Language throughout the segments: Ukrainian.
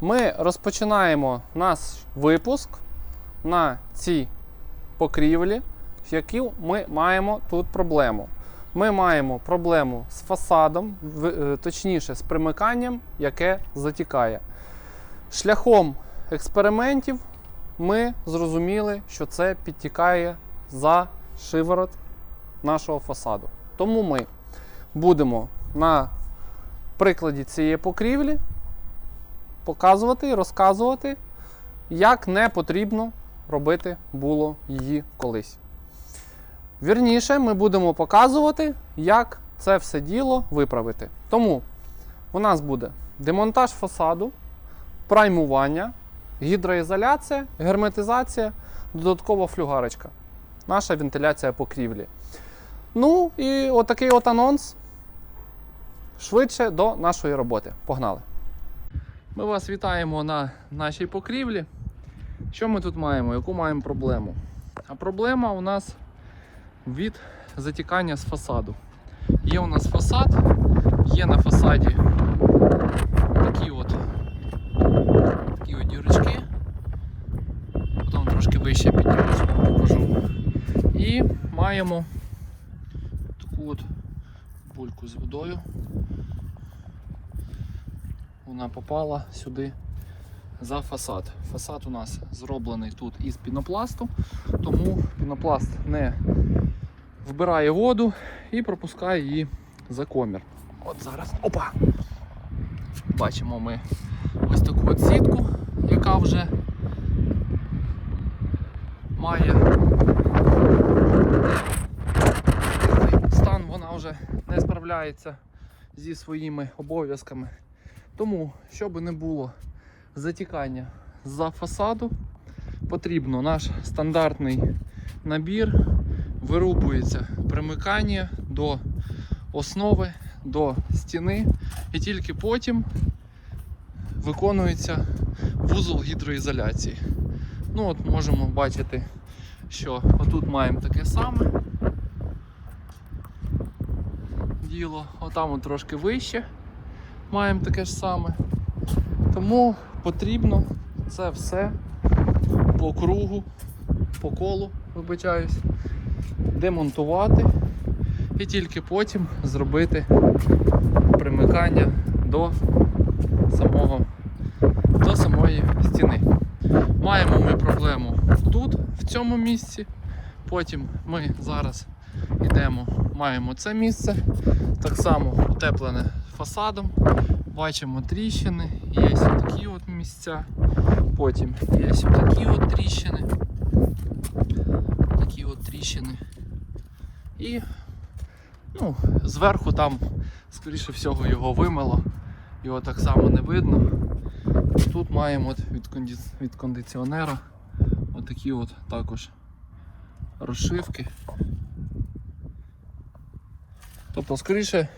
Ми розпочинаємо наш випуск на цій покрівлі, в яку ми маємо тут проблему. Ми маємо проблему з фасадом, е, точніше з примиканням, яке затікає. Шляхом експериментів ми зрозуміли, що це підтікає за шиворот нашого фасаду. Тому ми будемо на прикладі цієї покрівлі показувати і розказувати, як не потрібно робити було її колись. Вірніше, ми будемо показувати, як це все діло виправити. Тому у нас буде демонтаж фасаду, праймування, гідроізоляція, герметизація, додаткова флюгарочка. Наша вентиляція покрівлі. Ну і отакий от анонс. Швидше до нашої роботи. Погнали! Ми вас вітаємо на нашій покрівлі. Що ми тут маємо? Яку маємо проблему? А проблема у нас від затікання з фасаду. Є у нас фасад, є на фасаді такі от, такі от дірочки. Потім трошки вище піднімусь, покажу. І маємо таку от бульку з водою. Вона попала сюди за фасад. Фасад у нас зроблений тут із пінопласту, тому пінопласт не вбирає воду і пропускає її за комір. От зараз. Опа! Бачимо ми ось таку от сітку, яка вже має стан, вона вже не справляється зі своїми обов'язками. Тому, щоб не було затікання за фасаду, потрібно наш стандартний набір, вирубується. Примикання до основи, до стіни, і тільки потім виконується вузол гідроізоляції. Ну от Можемо бачити, що отут маємо таке саме діло, отам от трошки вище маємо таке ж саме. Тому потрібно це все по кругу, по колу, вибачаюсь, демонтувати і тільки потім зробити примикання до самого до самої стіни. Маємо ми проблему тут, в цьому місці. Потім ми зараз йдемо, маємо це місце, так само утеплене фасадом. Бачимо тріщини, є ось такі от місця. Потім є ось такі от тріщини. Такі от тріщини. І ну, зверху там, скоріше всього, його вимило. Його так само не видно. Тут маємо от від, конді... від кондиціонера отакі от також розшивки. Тобто, скоріше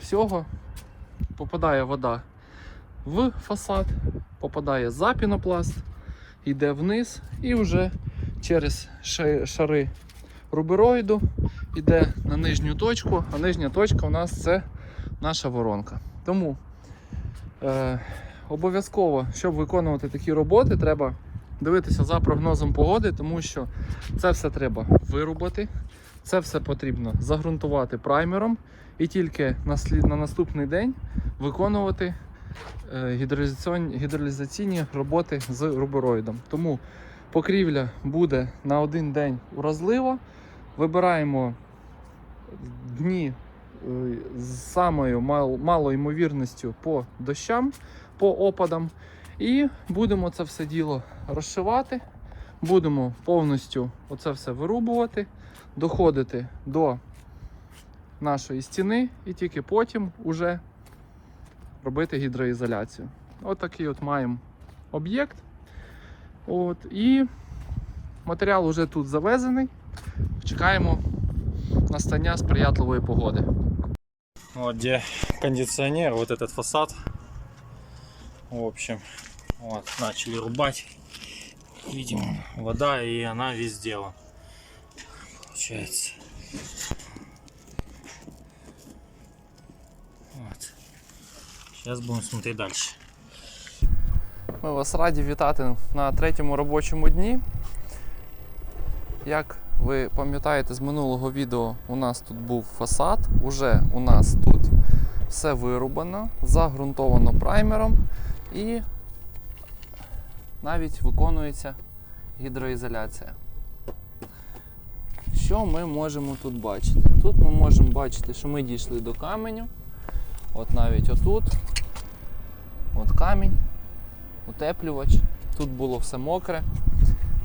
всього, попадає вода в фасад, попадає за пінопласт, йде вниз і вже через шари рубероїду йде на нижню точку, а нижня точка у нас це наша воронка. Тому е, обов'язково, щоб виконувати такі роботи, треба дивитися за прогнозом погоди, тому що це все треба вирубати, це все потрібно загрунтувати праймером і тільки на, наступний день виконувати е, гідролізаційні роботи з рубероїдом. Тому покрівля буде на один день уразлива. Вибираємо дні е, з самою малою ймовірністю по дощам, по опадам. І будемо це все діло розшивати. Будемо повністю оце все вирубувати, доходити до нашої стіни і тільки потім уже робити гідроізоляцію. От такий от маємо об'єкт. От, і матеріал вже тут завезений. Чекаємо настання сприятливої погоди. Вот где кондиционер, вот этот фасад. В общем, вот, начали рубать. Видим, вода и она везде. Получается. Вот. Сейчас будем смотреть дальше. Ми вас раді вітати на третьому робочому дні. Як ви пам'ятаєте з минулого відео, у нас тут був фасад, уже у нас тут все вирубано, загрунтовано праймером і навіть виконується гідроізоляція. Що ми можемо тут бачити? Тут ми можемо бачити, що ми дійшли до каменю. От навіть отут. От камінь, утеплювач. Тут було все мокре.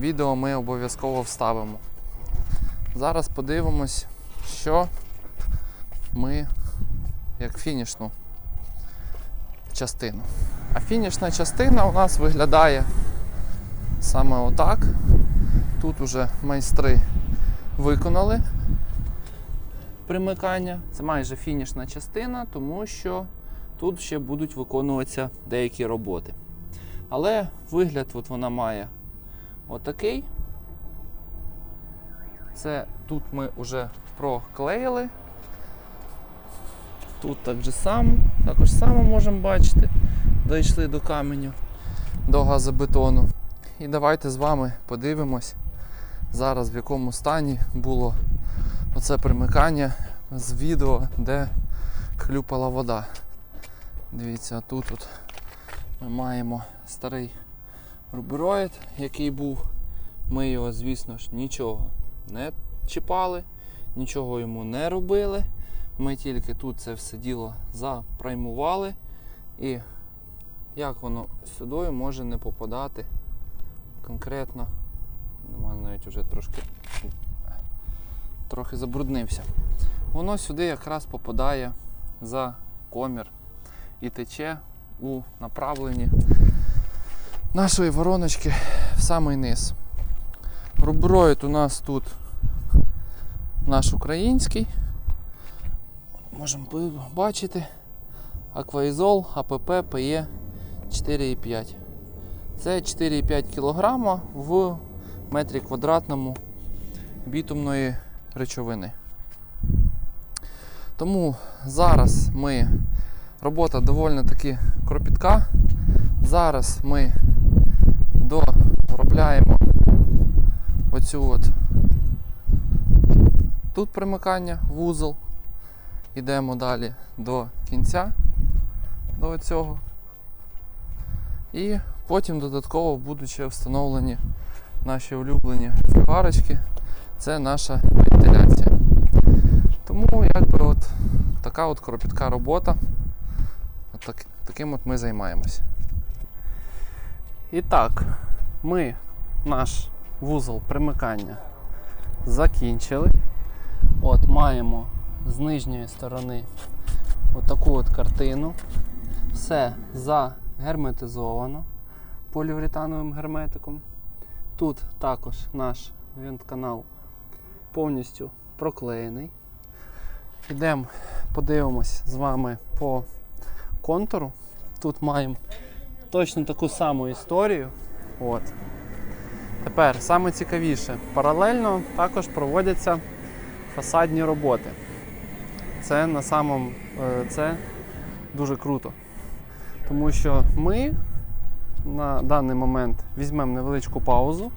Відео ми обов'язково вставимо. Зараз подивимось, що ми як фінішну частину. А фінішна частина у нас виглядає саме отак. Тут уже майстри виконали примикання. Це майже фінішна частина, тому що тут ще будуть виконуватися деякі роботи. Але вигляд от вона має отакий. Це тут ми вже проклеїли. Тут так же само, також само можемо бачити. Дійшли до каменю, до газобетону. І давайте з вами подивимось зараз в якому стані було оце примикання з відео, де хлюпала вода. Дивіться, тут от ми маємо старий рубероїд, який був. Ми його, звісно ж, нічого не чіпали, нічого йому не робили. Ми тільки тут це все діло запраймували. І як воно сюди може не попадати конкретно. Нема навіть вже трошки трохи забруднився. Воно сюди якраз попадає за комір і тече у направленні нашої вороночки в самий низ. Руброїд у нас тут наш український. Можемо бачити. Акваізол АПП ПЕ 4,5. Це 4,5 кг в метрі квадратному бітумної речовини. Тому зараз ми робота доволі таки кропітка. Зараз ми доробляємо оцю от тут примикання, вузол. Йдемо далі до кінця до цього. І потім додатково будуть ще встановлені наші улюблені фігарочки. Це наша вентиляція. Тому якби от така от кропітка робота. Так, таким от ми займаємося. І так, ми наш вузол примикання закінчили. От маємо з нижньої сторони отаку от картину. Все загерметизовано поліуретановим герметиком. Тут також наш вентканал повністю проклеєний. Йдемо, подивимось з вами по контуру. Тут маємо точно таку саму історію. От. Тепер саме цікавіше, паралельно також проводяться фасадні роботи. Це на самому е, це дуже круто. Тому що ми на даний момент візьмемо невеличку паузу.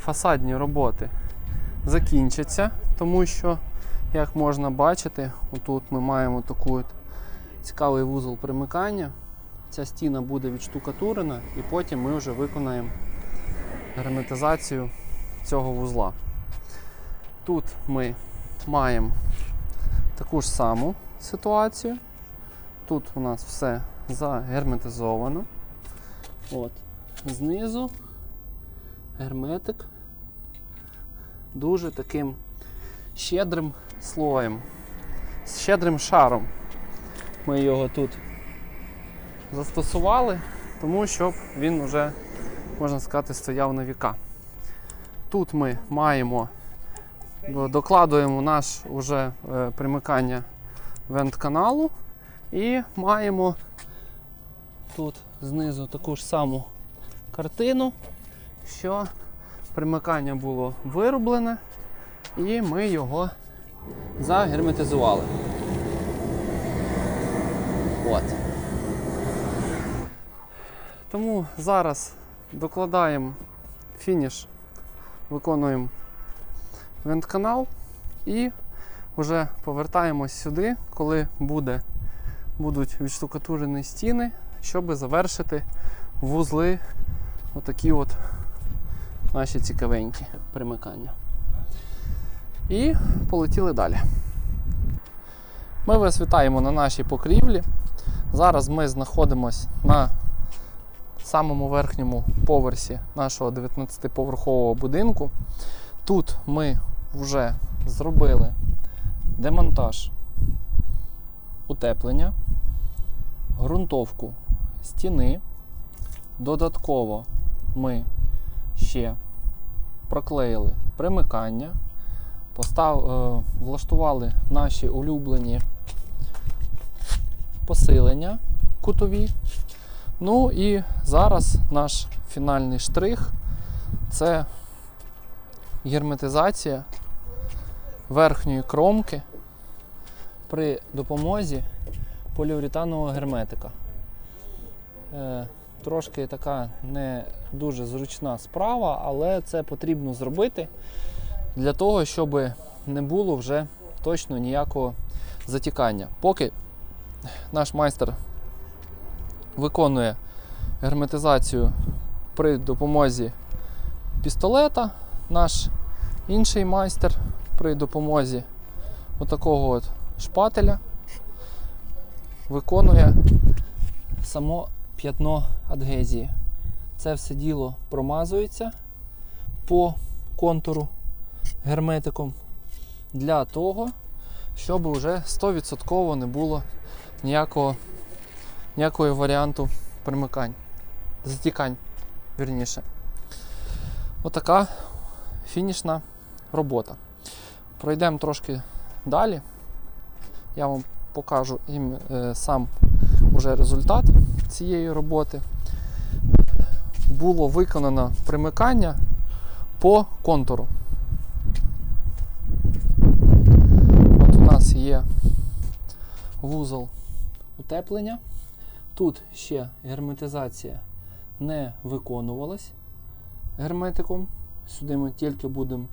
Фасадні роботи закінчаться, тому що, як можна бачити, отут ми маємо таку от цікавий вузол примикання. Ця стіна буде відштукатурена і потім ми вже виконаємо герметизацію цього вузла. Тут ми маємо таку ж саму ситуацію. Тут у нас все загерметизовано. От. Знизу герметик дуже таким щедрим слоєм, щедрим шаром. Ми його тут застосували, тому щоб він вже, можна сказати, стояв на віка. Тут ми маємо, докладуємо наш уже е, примикання вент-каналу і маємо тут знизу таку ж саму картину, що примикання було вироблене, і ми його загерметизували. От. Тому зараз докладаємо фініш, виконуємо вентканал і вже повертаємось сюди, коли буде, будуть відштукатурені стіни, щоб завершити вузли отакі от наші цікавенькі примикання. І полетіли далі. Ми вас вітаємо на нашій покрівлі. Зараз ми знаходимося на самому верхньому поверсі нашого 19-поверхового будинку. Тут ми вже зробили демонтаж утеплення, ґрунтовку стіни. Додатково ми ще проклеїли примикання, постав, е, влаштували наші улюблені посилення кутові. Ну і зараз наш фінальний штрих це герметизація верхньої кромки при допомозі поліуретанового герметика. Е, трошки така не дуже зручна справа, але це потрібно зробити для того, щоб не було вже точно ніякого затікання. Поки наш майстер виконує герметизацію при допомозі пістолета, наш інший майстер при допомозі отакого от шпателя виконує само п'ятно адгезії. Це все діло промазується по контуру герметиком для того, щоб вже 100% не було ніякого, ніякого варіанту примикань, затікань, вірніше. Отака фінішна робота. Пройдемо трошки далі. Я вам покажу їм е, сам уже результат цієї роботи. Було виконано примикання по контуру. От у нас є вузол утеплення. Тут ще герметизація не виконувалась герметиком. Сюди ми тільки будемо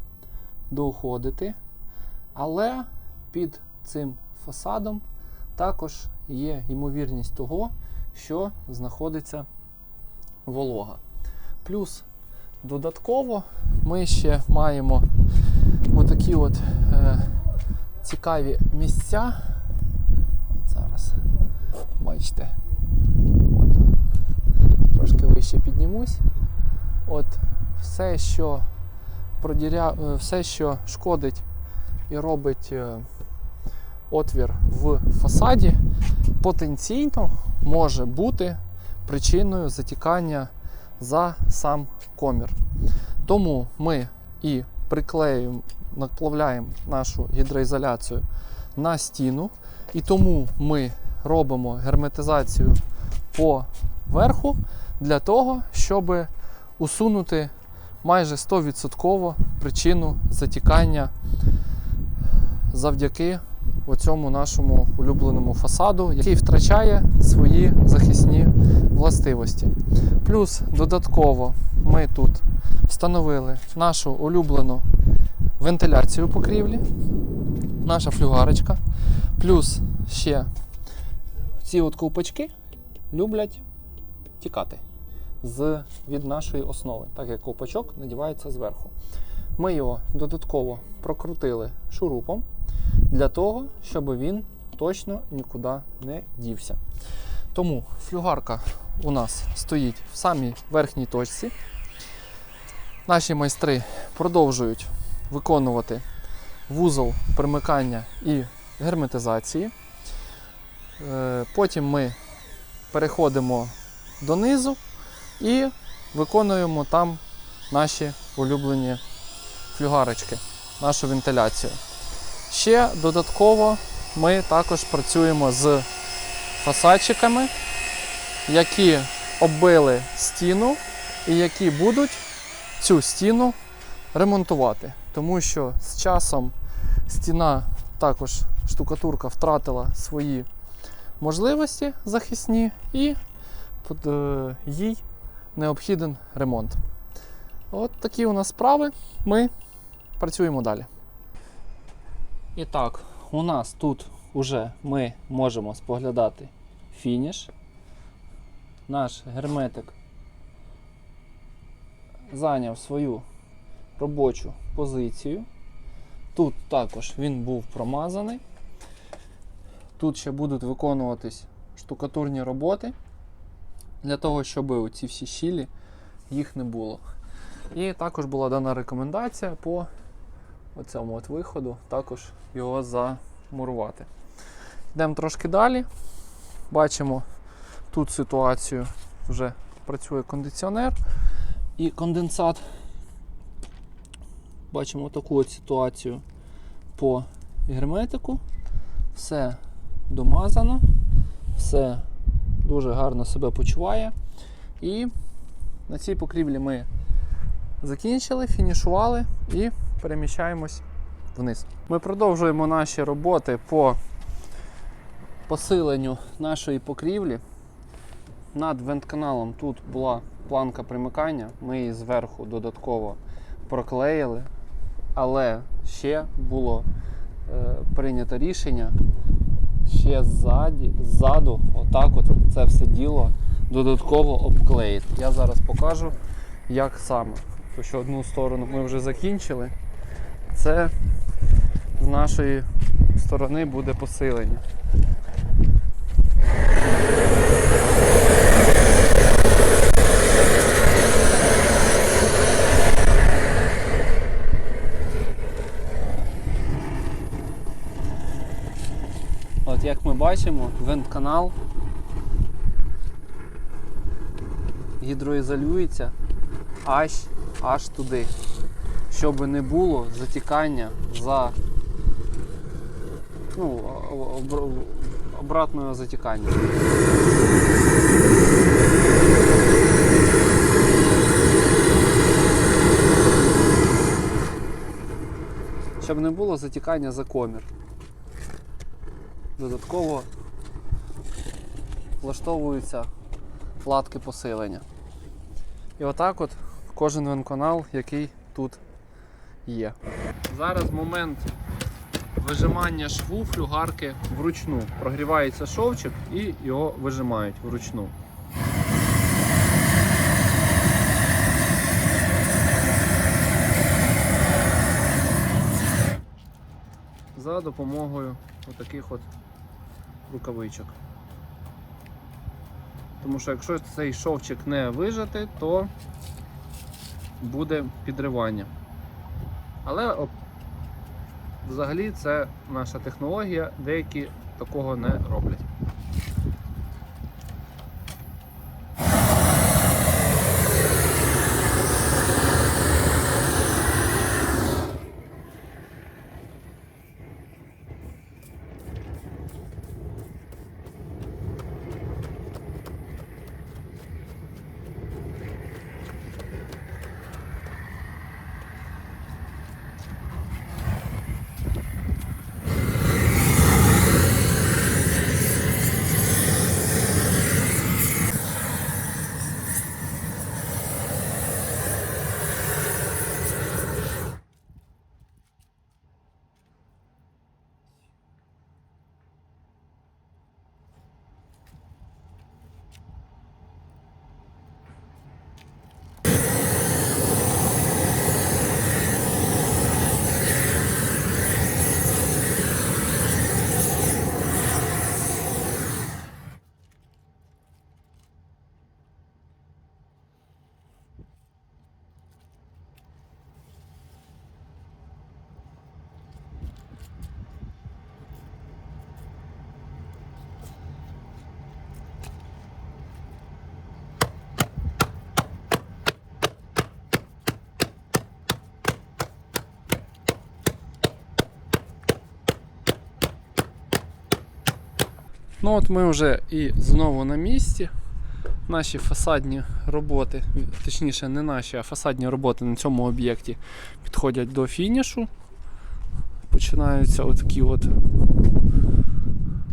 доходити. Але під цим фасадом також є ймовірність того, що знаходиться волога. Плюс додатково ми ще маємо отакі от е, цікаві місця. Зараз бачите, от, трошки вище піднімусь. От все, що продіря... е, все, що шкодить і робить е, отвір в фасаді, потенційно може бути причиною затікання за сам комір. Тому ми і приклеюємо, наплавляємо нашу гідроізоляцію на стіну, і тому ми робимо герметизацію по верху для того, щоб усунути майже 100% причину затікання завдяки оцьому нашому улюбленому фасаду, який втрачає свої захисні властивості. Плюс додатково ми тут встановили нашу улюблену вентиляцію покрівлі, наша флюгарочка. Плюс ще ці от ковпачки люблять тікати з, від нашої основи, так як ковпачок надівається зверху. Ми його додатково прокрутили шурупом для того, щоб він точно нікуди не дівся. Тому флюгарка у нас стоїть в самій верхній точці. Наші майстри продовжують виконувати вузол примикання і герметизації. Е, Потім ми переходимо донизу і виконуємо там наші улюблені флюгарочки, нашу вентиляцію. Ще додатково ми також працюємо з фасадчиками, які оббили стіну і які будуть цю стіну ремонтувати. Тому що з часом стіна також штукатурка втратила свої можливості захисні і е, їй необхіден ремонт. От такі у нас справи. Ми працюємо далі. І так, у нас тут вже ми можемо споглядати фініш. Наш герметик зайняв свою робочу позицію. Тут також він був промазаний. Тут ще будуть виконуватись штукатурні роботи для того, щоб ці всі щілі їх не було. І також була дана рекомендація по оцьому от виходу, також його замурувати. Йдемо трошки далі. Бачимо тут ситуацію, вже працює кондиціонер і конденсат. Бачимо таку от ситуацію по герметику. Все домазано, все дуже гарно себе почуває. І на цій покрівлі ми закінчили, фінішували і переміщаємось вниз. Ми продовжуємо наші роботи по посиленню нашої покрівлі. Над вентканалом тут була планка примикання, ми її зверху додатково проклеїли, але ще було е, прийнято рішення ще ззаді, ззаду, отак от це все діло додатково обклеїти. Я зараз покажу, як саме. Тому що одну сторону ми вже закінчили. Це з нашої сторони буде посилення. От як ми бачимо, вентканал гідроізолюється аж, аж туди, щоб не було затікання за ну, обратного затікання. Щоб не було затікання за комір. Додатково влаштовуються платки посилення. І отак от кожен венканал, який тут є. Зараз момент вижимання шву флюгарки вручну. Прогрівається шовчик і його вижимають вручну. За допомогою отаких от рукавичок. Тому що якщо цей шовчик не вижати, то буде підривання. Але взагалі це наша технологія, деякі такого не роблять. Ну от ми вже і знову на місці. Наші фасадні роботи, точніше, не наші, а фасадні роботи на цьому об'єкті підходять до фінішу. Починаються отакі от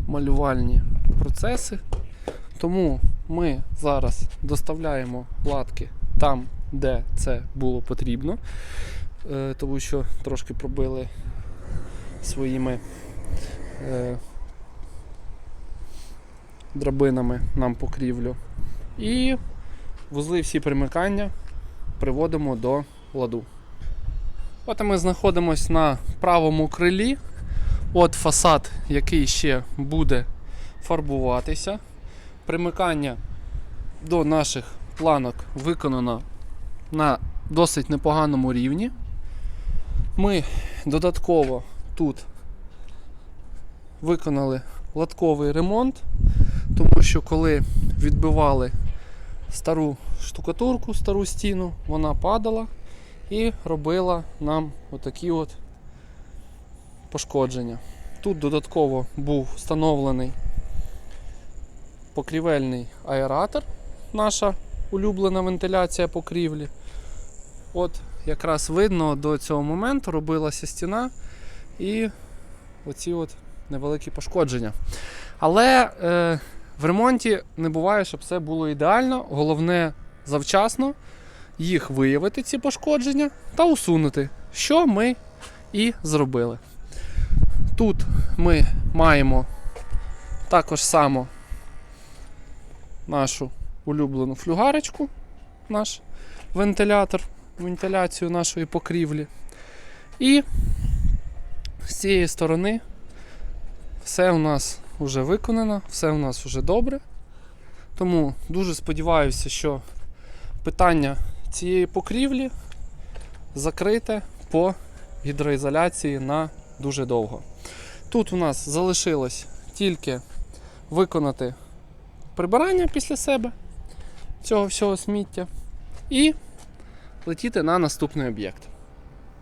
малювальні процеси. Тому ми зараз доставляємо платки там, де це було потрібно, е, тому що трошки пробили своїми е, драбинами нам покрівлю. І вузли всі примикання приводимо до ладу. От ми знаходимося на правому крилі. От фасад, який ще буде фарбуватися. Примикання до наших планок виконано на досить непоганому рівні. Ми додатково тут виконали латковий ремонт, тому що коли відбивали стару штукатурку, стару стіну, вона падала і робила нам отакі от пошкодження. Тут додатково був встановлений покрівельний аератор, наша улюблена вентиляція покрівлі. От якраз видно до цього моменту робилася стіна і оці от невеликі пошкодження. Але е, в ремонті не буває, щоб все було ідеально. Головне завчасно їх виявити, ці пошкодження, та усунути, що ми і зробили. Тут ми маємо також само нашу улюблену флюгарочку, наш вентилятор, вентиляцію нашої покрівлі. І з цієї сторони все у нас вже виконано, все у нас вже добре. Тому дуже сподіваюся, що питання цієї покрівлі закрите по гідроізоляції на дуже довго. Тут у нас залишилось тільки виконати прибирання після себе цього всього сміття і летіти на наступний об'єкт.